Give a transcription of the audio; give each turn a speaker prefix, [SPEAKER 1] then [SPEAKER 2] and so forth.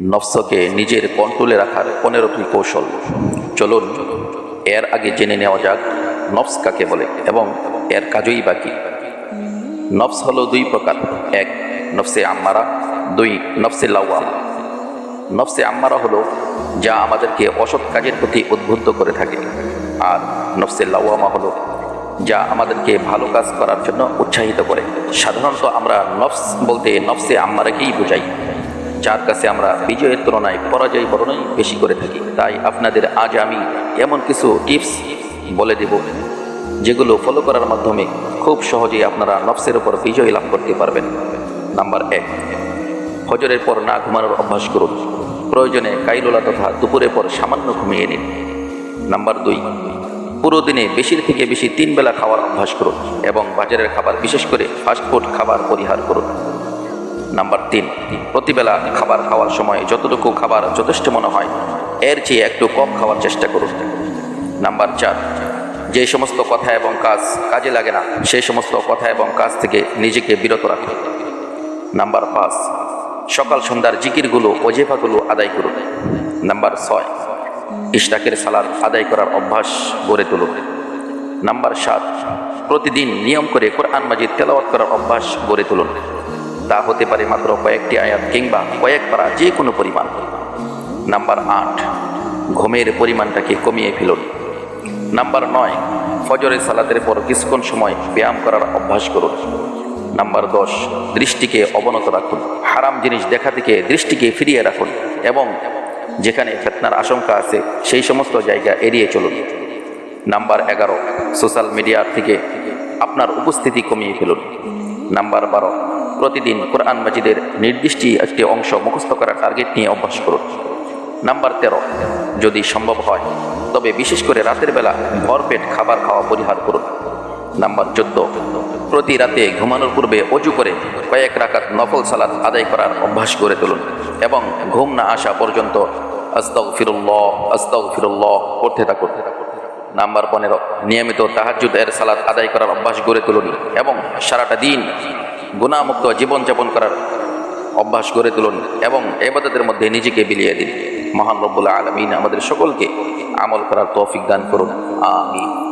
[SPEAKER 1] নফসকে নিজের কন্ট্রোলে রাখার পনেরোটি কৌশল। চলুন, এর আগে জেনে নেওয়া যাক নফস কাকে বলে এবং এর কাজই বাকি নফস হলো দুই প্রকার। এক, নফসে আম্মারা, দুই, নফসে লাওয়ামা নফসে আম্মারা হলো যা আমাদেরকে অসৎ কাজের প্রতি উদ্বুদ্ধ করে থাকে। আর নফসে লাওয়ামা হলো যা আমাদেরকে ভালো কাজ করার জন্য উৎসাহিত করে। সাধারণত আমরা নফস বলতে নফসে আম্মারাকেই বোঝাই। যার কাছে আমরা বিজয়ের তুলনায় পরাজয় বরণই বেশি করে থাকি। তাই আপনাদের আজ আমি এমন কিছু টিপস বলে দেব, যেগুলো ফলো করার মাধ্যমে খুব সহজেই আপনারা নফসের উপর বিজয় লাভ করতে পারবেন। নাম্বার এক হজরের পর না ঘুমানোর অভ্যাস করুন। প্রয়োজনে কাইলোলা তথা দুপুরের পর সামান্য ঘুমিয়ে নিন। নাম্বার দুই, পুরো দিনে বেশির থেকে বেশি তিন বেলা খাওয়ার অভ্যাস করুন এবং বাজারের খাবার বিশেষ করে ফাস্টফুড খাবার পরিহার করুন। নাম্বার তিন, প্রতিবেলা খাবার খাওয়ার সময় যতটুকু খাবার যথেষ্ট মনে হয়, এর চেয়ে একটু কম খাওয়ার চেষ্টা করুন। নাম্বার চার, যে সমস্ত কথা এবং কাজ কাজে লাগে না সেই সমস্ত কথা এবং কাজ থেকে নিজেকে বিরত রাখুন। নাম্বার পাঁচ, সকাল সন্ধ্যার জিকিরগুলো অজেফাগুলো আদায় করুন। নাম্বার ছয় ইশরাকের সালাদ আদায় করার অভ্যাস গড়ে তুলুন। নাম্বার সাত, প্রতিদিন নিয়ম করে কোরআন মাজিদ তেলাওয়াত করার অভ্যাস গড়ে তুলুন। তা হতে পারে মাত্র কয়েকটি আয়াত কিংবা কয়েক পারা যে কোনো পরিমাণ। নাম্বার আট, ঘুমের পরিমাণটাকে কমিয়ে ফেলুন। নাম্বার নয়, ফজরের সালাতের পর কিছুক্ষণ সময় ব্যায়াম করার অভ্যাস করুন। নাম্বার দশ, দৃষ্টিকে অবনত রাখুন। হারাম জিনিস দেখা থেকে দৃষ্টিকে ফিরিয়ে রাখুন এবং যেখানে ফেতনার আশঙ্কা আছে, সেই সমস্ত জায়গা এড়িয়ে চলুন। নাম্বার এগারো, সোশ্যাল মিডিয়ার থেকে আপনার উপস্থিতি কমিয়ে ফেলুন। নাম্বার বারো প্রতিদিন কোরআন মাজিদের নির্দিষ্ট একটি অংশ মুখস্থ করার টার্গেট নিয়ে অভ্যাস করুন। নাম্বার তেরো, যদি সম্ভব হয়, তবে বিশেষ করে রাতের বেলা ভরপেট খাবার খাওয়া পরিহার করুন। নাম্বার চোদ্দ, প্রতি রাতে ঘুমানোর পূর্বে অজু করে কয়েক রাকাত নকল সালাদ আদায় করার অভ্যাস করে তুলুন এবং ঘুম না আসা পর্যন্ত আস্তাগ ফিরুল্লাহ আস্তাগ ফিরুল্লাহ করতে থাকুন। নাম্বার পনেরো, নিয়মিত তাহাজুদ এর সালাত আদায় করার অভ্যাস গড়ে তুলুন এবং সারাটা দিন গুণামুক্ত জীবনযাপন করার অভ্যাস গড়ে তুলুন এবং এবাদতের মধ্যে নিজেকে বিলিয়ে দিন। মহান রব্বুল্লাহ আলমিন আমাদের সকলকে আমল করার তৌফিক দান করুন। আমিন।